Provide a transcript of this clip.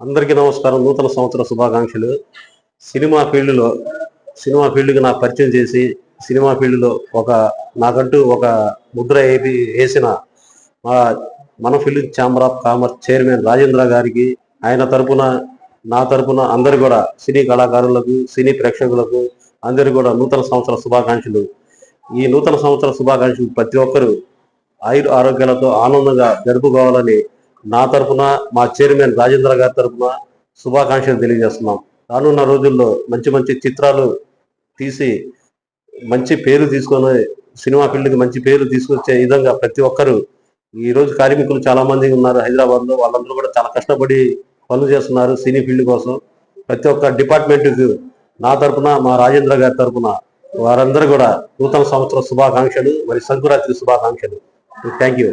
అందరికీ నమస్కారం. నూతన సంవత్సర శుభాకాంక్షలు. సినిమా ఫీల్డ్లో సినిమా ఫీల్డ్కి నాకు పరిచయం చేసి సినిమా ఫీల్డ్లో ఒక నాకంటూ ఒక ముద్ర వేపి వేసిన మా మన field chamber of commerce chairman Rajendra గారికి ఆయన తరపున నా తరపున అందరు కూడా సినీ కళాకారులకు సినీ ప్రేక్షకులకు అందరు కూడా నూతన సంవత్సర శుభాకాంక్షలు. ఈ నూతన సంవత్సర శుభాకాంక్షలు ప్రతి ఒక్కరూ ఆయుర ఆరోగ్యాలతో ఆనందంగా జరుపుకోవాలని నా తరపున మా చైర్మన్ రాజేంద్ర గారి తరపున శుభాకాంక్షలు తెలియజేస్తున్నాం. రానున్న రోజుల్లో మంచి మంచి చిత్రాలు తీసి మంచి పేరు తీసుకొని సినిమా ఫీల్డ్కి మంచి పేరు తీసుకొచ్చే విధంగా ప్రతి ఒక్కరు ఈ రోజు కార్మికులు చాలా మంది ఉన్నారు హైదరాబాద్లో వాళ్ళందరూ కూడా చాలా కష్టపడి పనులు చేస్తున్నారు సినీ ఫీల్డ్ కోసం. ప్రతి ఒక్క డిపార్ట్మెంట్ నా తరపున మా రాజేంద్ర గారి తరపున వారందరూ కూడా నూతన సంవత్సర శుభాకాంక్షలు మరి సంకురాత్రి శుభాకాంక్షలు. Thank you